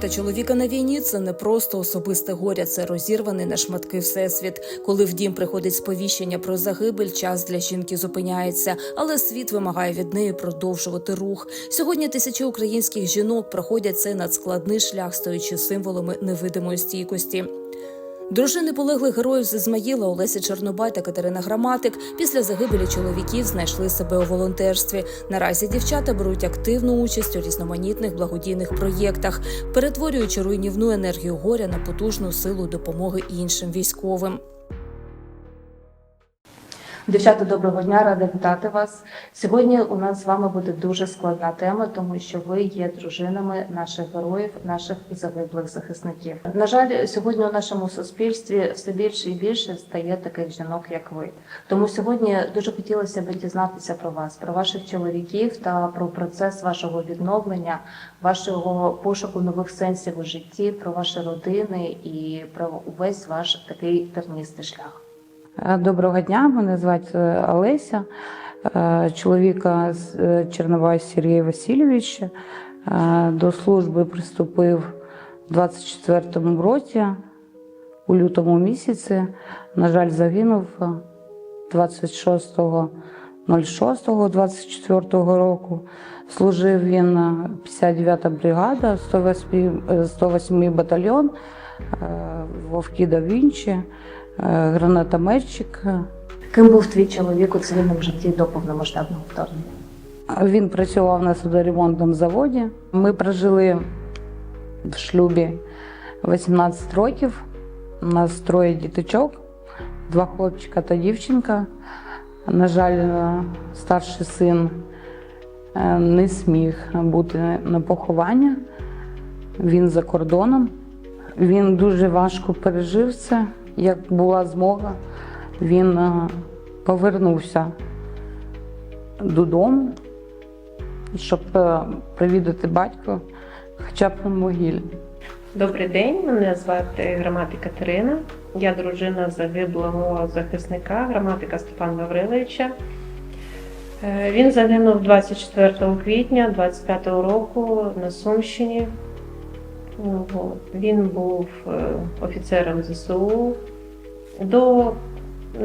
Втрата чоловіка на війні це не просто особисте горя, це розірваний на шматки всесвіт. Коли в дім приходить сповіщення про загибель, час для жінки зупиняється, але світ вимагає від неї продовжувати рух. Сьогодні тисячі українських жінок проходять цей надскладний шлях, стоючи символами невидимої стійкості. Дружини полеглих героїв з Ізмаїла Олеся Чорнобай та Катерина Граматик після загибелі чоловіків знайшли себе у волонтерстві. Наразі дівчата беруть активну участь у різноманітних благодійних проєктах, перетворюючи руйнівну енергію горя на потужну силу допомоги іншим військовим. Дівчата, доброго дня, рада вітати вас. Сьогодні у нас з вами буде дуже складна тема, тому що ви є дружинами наших героїв, наших загиблих захисників. На жаль, сьогодні у нашому суспільстві все більше і більше стає таких жінок, як ви. Тому сьогодні дуже хотілося б дізнатися про вас, про ваших чоловіків та про процес вашого відновлення, вашого пошуку нових сенсів у житті, про ваші родини і про увесь ваш такий терністий шлях. Е, Доброго дня, мене звати е, Олеся, е, чоловіка з- е, Чернобай Сергій Васильович. Е, До служби приступив у 24-му році, у лютому місяці. На жаль, загинув е, 26.06.24 року. Служив він е, 59-та бригада, 108, е, 108 батальйон Вовки да Вінчі, гранатометчик. Ким був твій чоловік у цивільному житті до повномасштабного вторгнення? Він працював на судоремонтному заводі. Ми прожили в шлюбі 18 років. У нас троє діточок, два хлопчика та дівчинка. На жаль, е, старший син е, не сміг бути на поховання. Він за кордоном. Він дуже важко пережив це. Як була змога, він е, повернувся додому, щоб е, привідати батька хоча б на могилі. Добрий день, мене звати Граматика Катерина. Я дружина загиблого захисника, граматика Степана Гавриловича. Е, Він загинув 24 квітня 25 року на Сумщині. Він був офіцером ЗСУ. До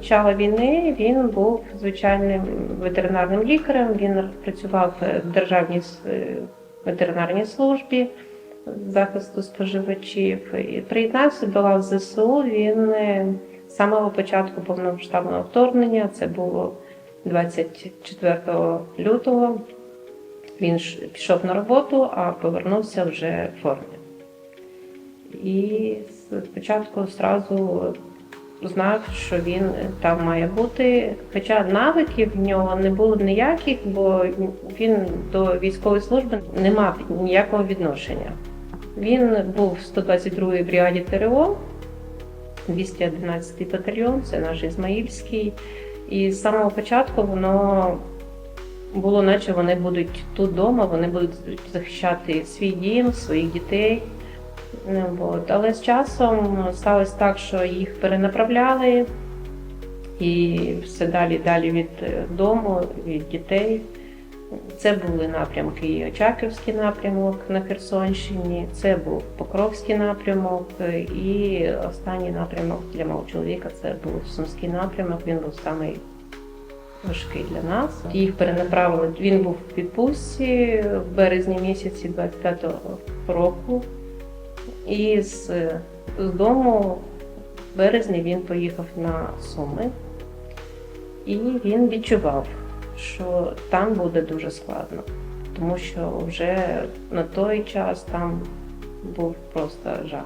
початку війни він був звичайним ветеринарним лікарем. Він працював в Державній е, ветеринарній службі захисту споживачів. І приєднався до лав ЗСУ. Він е, з самого початку повномасштабного вторгнення, це було 24 лютого. Він пішов на роботу, а повернувся вже в формі. І спочатку одразу знав, що він там має бути. Хоча навиків в нього не було ніяких, бо він до військової служби не мав ніякого відношення. Він був в 122-й бригаді ТРО, 211-й батальйон, це наш Ізмаїльський. І з самого початку воно було, наче вони будуть тут вдома, вони будуть захищати свій дім, своїх дітей. Ну, от. Але з часом сталося так, що їх перенаправляли, і все далі далі від е, дому, від дітей. Це були напрямки і Очаківський напрямок на Херсонщині, це був Покровський напрямок, е, і останній напрямок для мого чоловіка це був Сумський напрямок. Він був самий важкий для нас. Їх перенаправили. Він був в відпустці в березні місяці 25-го року. І з, з дому в березні він поїхав на Суми, і він відчував, що там буде дуже складно, тому що вже на той час там був просто жах.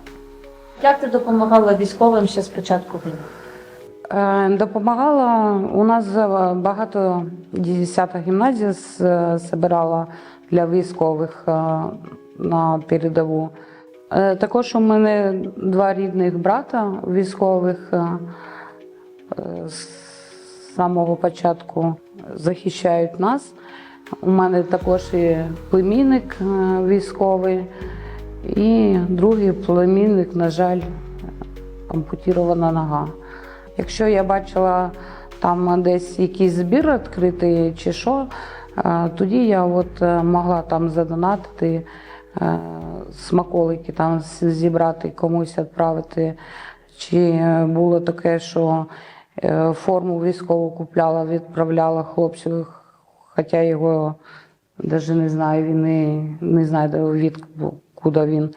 Як ти допомагала військовим ще з початку війни? Е, Допомагала у нас е, багато 10-та гімназія збирала для військових е, на передову. Е, Також у мене два рідних брата військових е, з самого початку захищають нас. У мене також і племінник е, військовий, і другий племінник, на жаль, ампутірована нога. Якщо я бачила там десь якийсь збір відкритий чи що, тоді я от могла там задонатити смаколики там зібрати, комусь відправити. Чи було таке, що е, форму військову купляла, відправляла хлопцю, хоча його навіть не знаю, він не, не знає, куди він.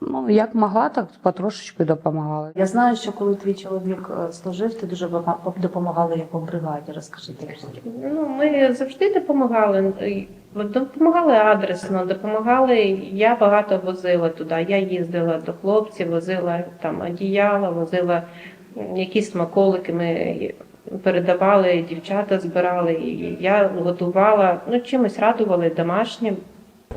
Ну, як могла, так потрошечки допомагала. Я знаю, що коли твій чоловік е, служив, ти дуже бага- допомагала йому в бригаді. Розкажи трішки. Ну, ми завжди допомагали. Допомагали адресно, допомагали. Я багато возила туди. Я їздила до хлопців, возила там одіяла, возила якісь смаколики. Ми передавали, дівчата збирали. І я готувала, ну чимось радували домашнім.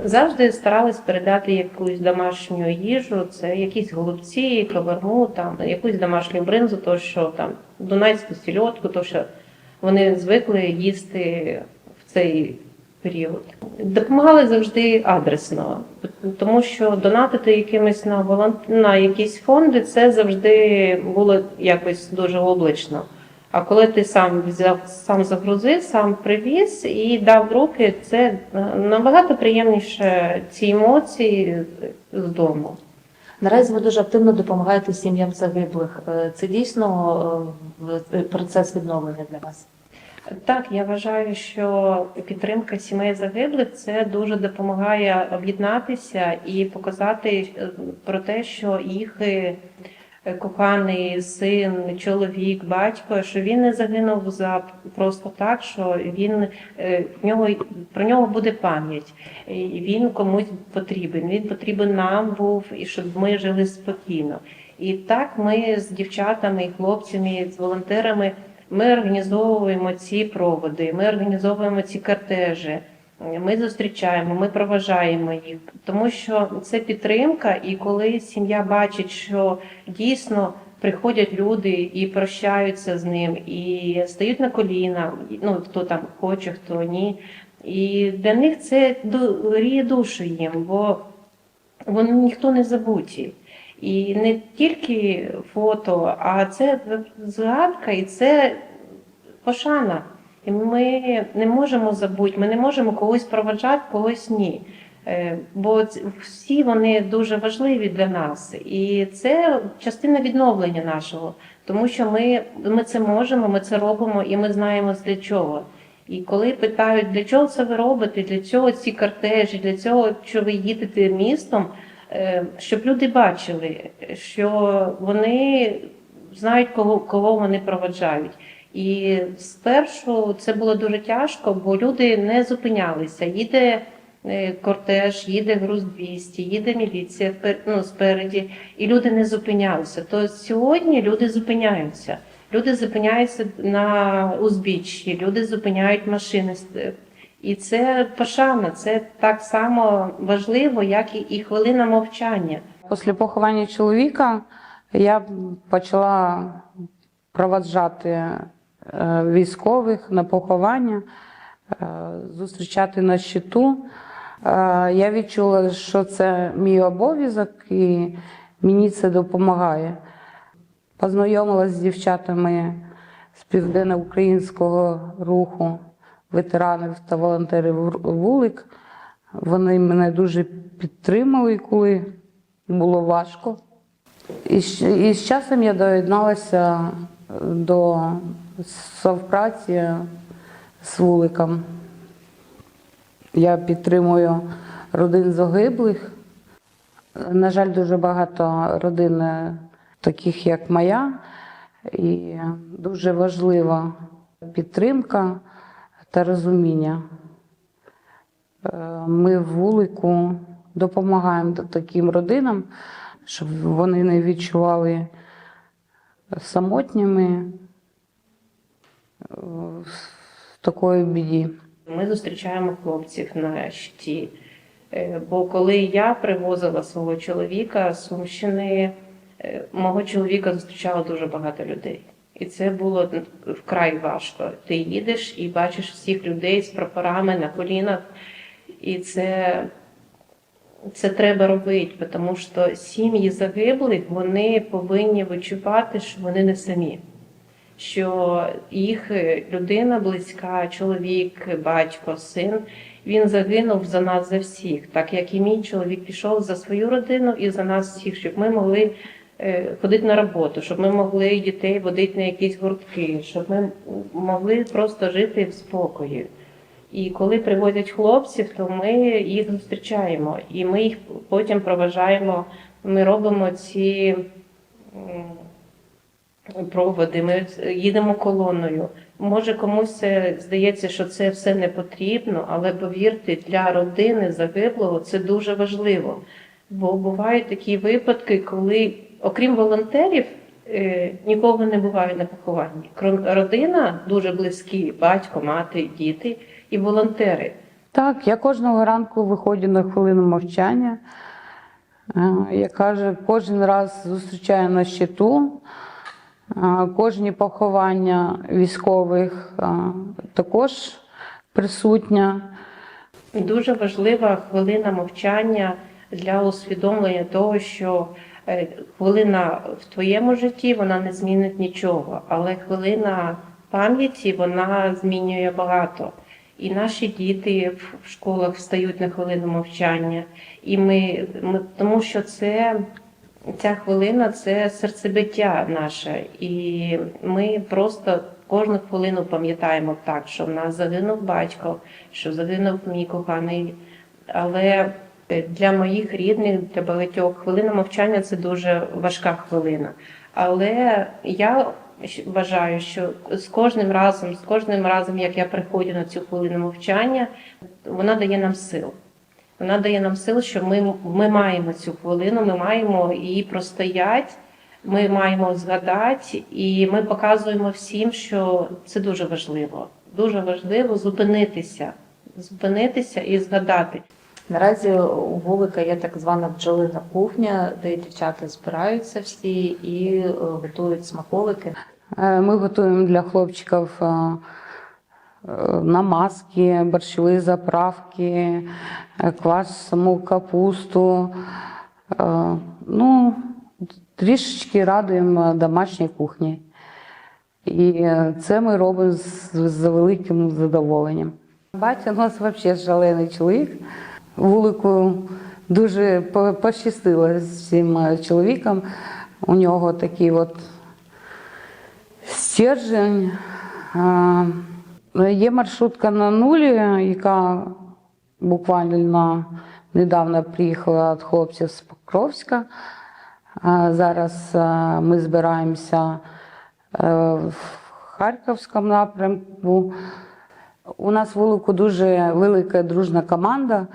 Завжди старались передати якусь домашню їжу, це якісь голубці, каварму, там якусь домашню бринзу, то що там дунайську сільотку, то що вони звикли їсти в цей період. Допомагали завжди адресно, тому що донатити якимись на волон... на якісь фонди це завжди було якось дуже облично. А коли ти сам взяв, сам загрузив, сам привіз і дав в руки, це е, набагато приємніше ці емоції з дому. Наразі ви дуже активно допомагаєте сім'ям загиблих. Е, Це дійсно е, процес відновлення для вас. Так, я вважаю, що підтримка сімей загиблих це дуже допомагає об'єднатися і показати про те, що їх коханий син, чоловік, батько, що він не загинув за просто так, що він е, в нього про нього буде пам'ять, він комусь потрібен. Він потрібен нам був і щоб ми жили спокійно. І так ми з дівчатами, і хлопцями, з волонтерами. Ми організовуємо ці проводи, ми організовуємо ці кортежі, ми зустрічаємо, ми проважаємо їх, тому що це підтримка, і коли сім'я бачить, що дійсно приходять люди і прощаються з ним, і стають на коліна, ну хто там хоче, хто ні. І для них це гріє душу їм, бо вони ніхто не забуті. І не тільки фото, а це згадка і це пошана. І ми не можемо забути, ми не можемо когось проваджати, когось ні. Е, Бо всі вони дуже важливі для нас. І це частина відновлення нашого, тому що ми, ми це можемо, ми це робимо і ми знаємо для чого. І коли питають, для чого це ви робите, для цього ці кортежі, для цього, що ви їдете містом, е, щоб люди бачили, що вони знають, кого, кого вони проваджають. І спершу це було дуже тяжко, бо люди не зупинялися. Їде е, кортеж, їде груз 200, їде міліція ну, спереді, і люди не зупинялися. То сьогодні люди зупиняються. Люди зупиняються на узбіччі, люди зупиняють машини. І це пошана, це так само важливо, як і, хвилина мовчання. Після поховання чоловіка я почала проваджати військових на поховання, е, зустрічати на щиту. Е, Я відчула, що це мій обов'язок і мені це допомагає. Познайомилася з дівчатами з південноукраїнського руху ветеранів та волонтерів вулик. Вони мене дуже підтримали, коли було важко. І, і з часом я доєдналася до совпраці з вуликом. Я підтримую родин загиблих. На жаль, дуже багато родин, е, таких як моя, і дуже важлива підтримка та розуміння. Е, Ми в вулику допомагаємо таким родинам, щоб вони не відчували самотніми в такої біді. Ми зустрічаємо хлопців на щиті. Е, Бо коли я привозила свого чоловіка з Сумщини, е, мого чоловіка зустрічало дуже багато людей. І це було вкрай важко. Ти їдеш і бачиш всіх людей з прапорами на колінах, і це, це треба робити, тому що сім'ї загиблих вони повинні відчувати, що вони не самі. Що їх е, людина близька, чоловік, батько, син. Він загинув за нас за всіх, так як і мій чоловік пішов за свою родину і за нас всіх, щоб ми могли е, ходити на роботу, щоб ми могли дітей водити на якісь гуртки, щоб ми могли просто жити в спокої. І коли привозять хлопців, то ми їх зустрічаємо, і ми їх потім проважаємо. Ми робимо ці проводи, ми їдемо колоною. Може, комусь це здається, що це все не потрібно, але повірте, для родини загиблого це дуже важливо. Бо бувають такі випадки, коли, окрім волонтерів, е, нікого не буває на похованні. Родина дуже близькі, батько, мати, діти і волонтери. Так, я кожного ранку виходжу на хвилину мовчання. Е, Я кажу, кожен раз зустрічаю на щиту. Кожні поховання військових також присутня. Дуже важлива хвилина мовчання для усвідомлення того, що е, хвилина в твоєму житті вона не змінить нічого, але хвилина пам'яті вона змінює багато. І наші діти в школах встають на хвилину мовчання, і ми, ми тому, що це ця хвилина це серцебиття наше, і ми просто кожну хвилину пам'ятаємо так, що в нас загинув батько, що загинув мій коханий. Але е, для моїх рідних, для багатьох хвилина мовчання це дуже важка хвилина. Але я вважаю, що з кожним разом, з кожним разом, як я приходжу на цю хвилину мовчання, вона дає нам сил. Вона дає нам сил, що ми, ми маємо цю хвилину, ми маємо її простояти, ми маємо згадати, і ми показуємо всім, що це дуже важливо. Дуже важливо зупинитися, зупинитися і згадати. Наразі у Вулика є так звана бджолина кухня, де дівчата збираються всі і е, готують смаколики. Е, Ми готуємо для хлопчиків е, намазки, борщові заправки, е, квашену капусту. Е, Ну, трішечки радуємо домашній кухні. І це ми робимо з, з великим задоволенням. Батя у нас взагалі шалений чоловік. Вулику дуже пощастило з цим чоловіком. У нього такий от стержень. Е, Є маршрутка на нулі, яка буквально недавно приїхала від хлопців з Покровська. Зараз е, ми збираємося е, в Харківському напрямку. У нас в Вулику дуже велика дружна команда.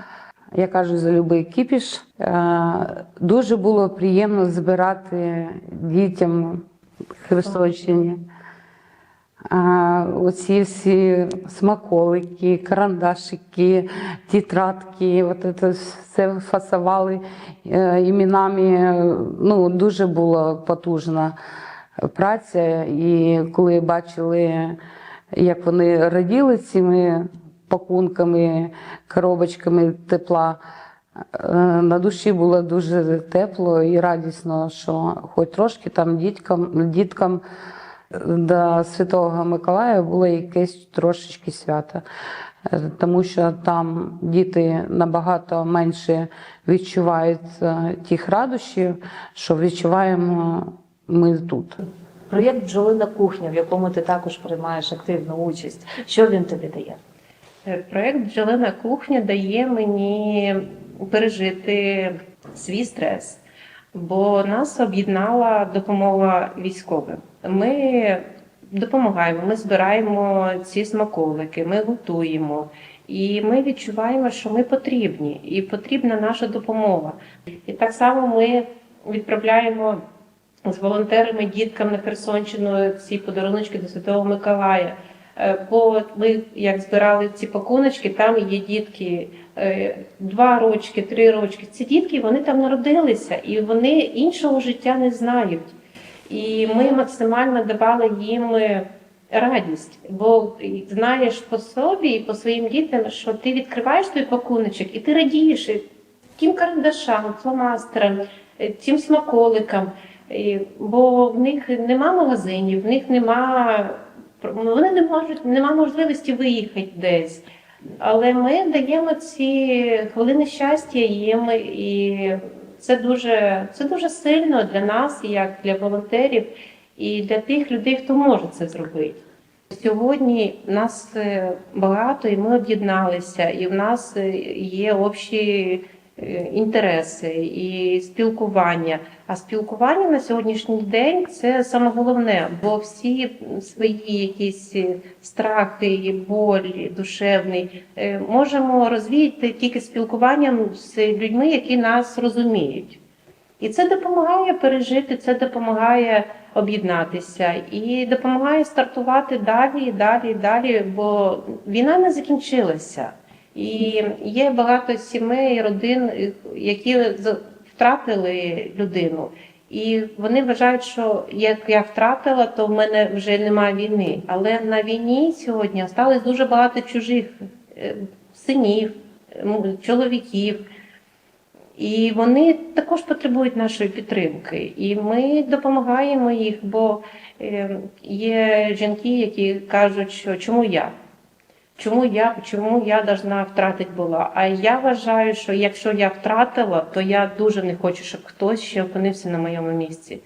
Я кажу за любий кіпіш. Е, Дуже було приємно збирати дітям Херсонщині. Оці всі смаколики, карандашики, тетрадки, от це все фасували е, іменами. Ну, дуже була потужна праця. І коли бачили, як вони раділи цими пакунками, коробочками тепла, е, на душі було дуже тепло і радісно, що хоч трошки там діткам, діткам до Святого Миколая було якесь трошечки свято, Е, тому що там діти набагато менше відчувають е, тих радощів, що відчуваємо ми тут. Проєкт Бджолина кухня, в якому ти також приймаєш активну участь. Що він тобі дає? Е, Проєкт Бджолина кухня дає мені пережити свій стрес, бо нас об'єднала допомога військовим. Ми допомагаємо, ми збираємо ці смаколики, ми готуємо. І ми відчуваємо, що ми потрібні, і потрібна наша допомога. І так само ми відправляємо з волонтерами діткам на Херсонщину ці подаруночки до Святого Миколая. Е, Бо ми як збирали ці пакуночки, там є дітки е, два рочки, три рочки. Ці дітки вони там народилися і вони іншого життя не знають. І ми максимально давали їм е, радість, бо знаєш по собі і по своїм дітям, що ти відкриваєш той пакуночок і ти радієш тим карандашам, фломастерам, е, тим смаколикам. Бо в них нема магазинів, в них нема вони не можуть, нема можливості виїхати десь. Але ми даємо ці хвилини щастя їм, і це дуже, це дуже сильно для нас, як для волонтерів, і для тих людей, хто може це зробити. Сьогодні нас е, багато, і ми об'єдналися, і в нас е, є общі інтереси і спілкування. А спілкування на сьогоднішній день це саме головне, бо всі свої якісь е, страхи, болі, душевний е, можемо розвіяти тільки спілкуванням з людьми, які нас розуміють. І це допомагає пережити, це допомагає об'єднатися і допомагає стартувати далі, і далі, і далі, бо війна не закінчилася. І є багато сімей, родин, які втратили людину. І вони вважають, що як я втратила, то в мене вже немає війни. Але на війні сьогодні осталось дуже багато чужих е, синів, чоловіків. І вони також потребують нашої підтримки. І ми допомагаємо їх, бо е, є жінки, які кажуть, що чому я? Чому я, чому я должна втратити була? А я вважаю, що якщо я втратила, то я дуже не хочу, щоб хтось ще опинився на моєму місці.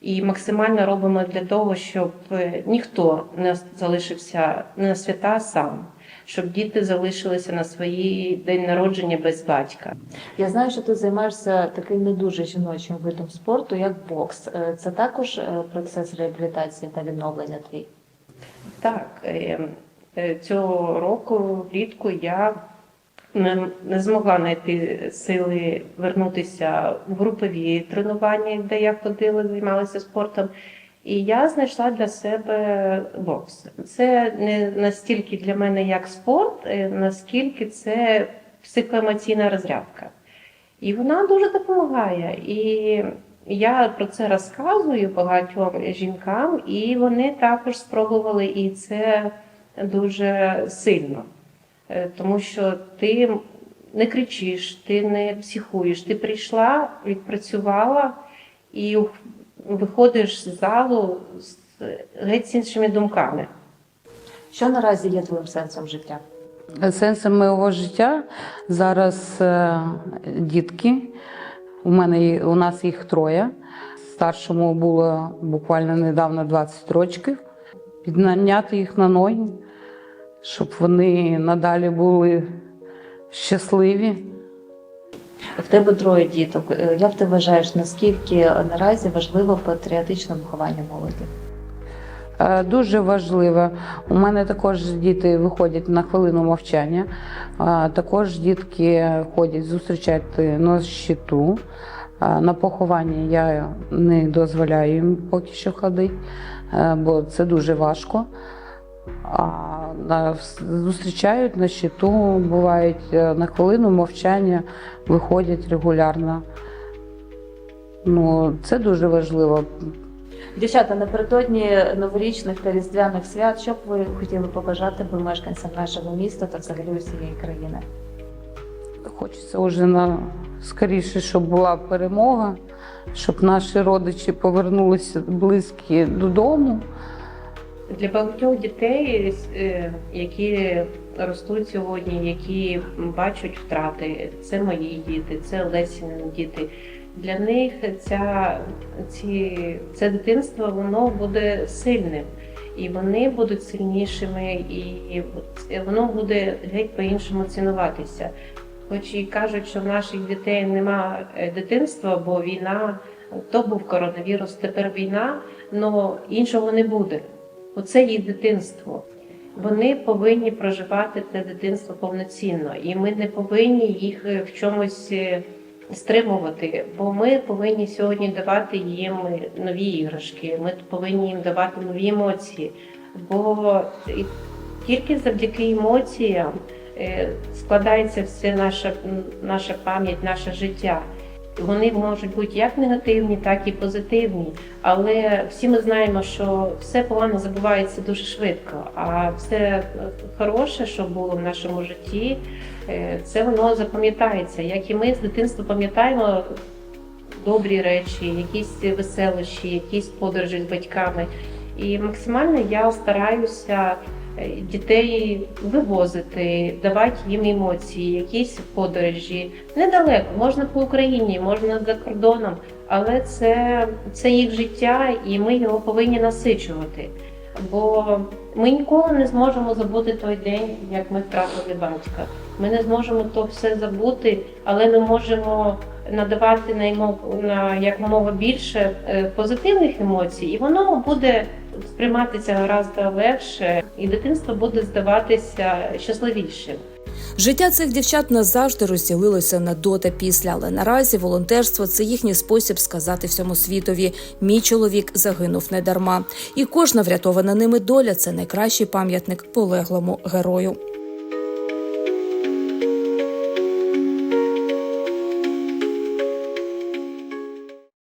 І максимально робимо для того, щоб е, ніхто не залишився на свята сам, щоб діти залишилися на своїй день народження без батька. Я знаю, що ти займаєшся таким не дуже жіночим видом спорту, як бокс. Е, Це також е, процес реабілітації та відновлення твій. Так, е, е, цього року влітку я не, не змогла знайти сили вернутися в групові тренування, де я ходила, займалася спортом. І я знайшла для себе бокс. Це не настільки для мене як спорт, е, наскільки це психоемоційна розрядка. І вона дуже допомагає. І я про це розказую багатьом жінкам, і вони також спробували, і це дуже сильно. Е, Тому що ти не кричиш, ти не психуєш, ти прийшла, відпрацювала і виходиш з залу з геть з іншими думками. Що наразі є твоїм сенсом життя? Сенсом моєго життя зараз е, дітки. У мене у нас їх троє. Старшому було буквально недавно 20 років. Підняти їх на ноги, щоб вони надалі були щасливі. В тебе троє діток. Е, Як ти вважаєш, наскільки наразі важливо патріотичне виховання молоді? Е, Дуже важливо. У мене також діти виходять на хвилину мовчання. Е, Також дітки ходять зустрічати на щиту. На поховання я не дозволяю їм поки що ходити, бо це дуже важко. А на, зустрічають на щиту, бувають е, на хвилину мовчання, виходять регулярно. Ну, це дуже важливо. Дівчата, напередодні новорічних та різдвяних свят, що б ви хотіли побажати би мешканцям нашого міста та взагалі усієї країни? Хочеться вже на скоріше, щоб була перемога, щоб наші родичі повернулися близькі додому. Для багатьох дітей, е, які ростуть сьогодні, які бачать втрати, це мої діти, це Лесіни діти. Для них ця, ці, це дитинство воно буде сильним, і вони будуть сильнішими, і воно буде геть по-іншому цінуватися. Хоч і кажуть, що в наших дітей нема е, дитинства, бо війна, то був коронавірус, тепер війна, але іншого не буде. Оце їх дитинство. Вони повинні проживати це дитинство повноцінно, і ми не повинні їх е, в чомусь е, стримувати, бо ми повинні сьогодні давати їм нові іграшки, ми повинні їм давати нові емоції. Бо тільки завдяки емоціям складається все наша, наша пам'ять, наше життя. Вони можуть бути як негативні, так і позитивні. Але всі ми знаємо, що все погано забувається дуже швидко. А все е, хороше, що було в нашому житті, е, це воно запам'ятається. Як і ми з дитинства пам'ятаємо добрі речі, якісь веселощі, якісь подорожі з батьками. І максимально я стараюся е, дітей вивозити, давати їм емоції, якісь подорожі. Недалеко, можна по Україні, можна за кордоном, але це, це їх життя, і ми його повинні насичувати. Бо ми ніколи не зможемо забути той день, як ми втратили батька. Ми не зможемо то все забути, але ми можемо надавати на на якомога більше е, позитивних емоцій, і воно буде сприйматися гораздо легше, і дитинство буде здаватися щасливішим. Життя цих дівчат назавжди розділилося на до та після, але наразі волонтерство це їхній спосіб сказати всьому світові: мій чоловік загинув недарма. І кожна врятована ними доля це найкращий пам'ятник полеглому герою.